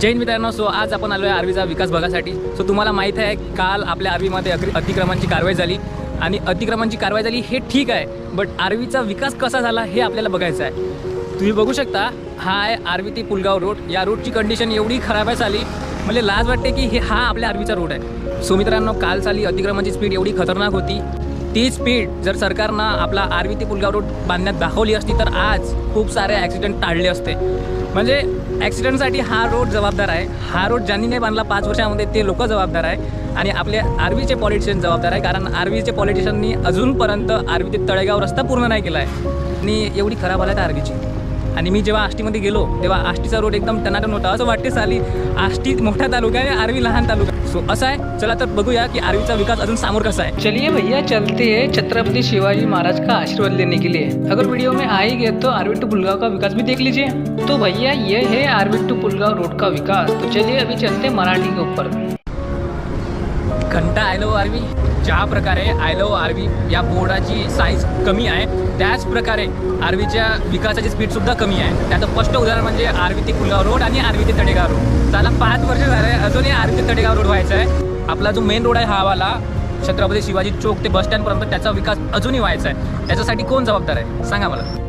जैन मित्रांनो सो आज आपण आलो आहे आर्वीचा विकास भागासाठी. सो तुम्हाला माहीत आहे काल आपल्या आर्वीमध्ये अग्रि अतिक्रमणची कारवाई झाली. आणि अतिक्रमणची कारवाई झाली हे ठीक आहे बट आर्वीचा विकास कसा झाला हे आपल्याला बघायचं आहे. तुम्ही बघू शकता हा आहे आर्वी ते पुलगाव रोड या रोडची कंडिशन एवढी खराब आहे चाली म्हणजे लाज वाटते की हे हा आपल्या आर्वीचा रोड आहे. सो मित्रांनो काल चाली अतिक्रमणची स्पीड एवढी खतरनाक होती. ती स्पीड जर सरकारनं आपला आर्वी ते पुलगाव रोड बांधण्यात दाखवली असती तर आज खूप सारे ॲक्सिडेंट टाळले असते. म्हणजे ॲक्सिडेंटसाठी हा रोड जबाबदार आहे. हा रोड ज्यांनी नाही बांधला पाच वर्षामध्ये ते लोक जबाबदार आहे. आणि आपले आर्वीचे पॉलिटिशियन जबाबदार आहे. कारण आर्वीचे पॉलिटिशियननी अजूनपर्यंत आरवी ते तळेगाव रस्ता पूर्ण नाही केला आहे आणि एवढी खराब आला आहे आर्वीची आणि मी जेव्हा आष्टीमध्ये गेलो तेव्हा आष्टीचा रोड एकदम टनाटन होता. असं वाटते साली आष्टी मोठा तालुका आहे आर्वी लहान तालुका सो असं आहे. चला तर बघूया की आर्वीचा विकास अजून समोर कसा आहे. चलिए भैया चलते हैं. छत्रपति शिवाजी महाराज का आशीर्वाद लेने के लिए. अगर वीडियो में आ ही गए तो आरवी टू पुलगांव का विकास भी देख लीजिए. तो भैया ये है आरवी टू पुलगांव रोड का विकास. तो चलिए अभी चलते मराठी के ऊपर. घंटा आय लव आरवी ज्या प्रकारे आय लव आरवी या बोर्डाची साईज कमी आहे त्याच प्रकारे आरवीच्या विकासाची स्पीड सुद्धा कमी आहे. त्याचं स्पष्ट उदाहरण म्हणजे आरवी ते कुलगाव रोड आणि आरवी ते तडेगाव रोड. त्याला पाच वर्ष झाले अजूनही आरवी ते तडेगाव रोड व्हायचा आहे. आपला जो मेन रोड आहे हा वाला छत्रपती शिवाजी चौक ते बस स्टँडपर्यंत त्याचा विकास अजूनही व्हायचा आहे. त्याच्यासाठी कोण जबाबदार आहे? सांगा मला.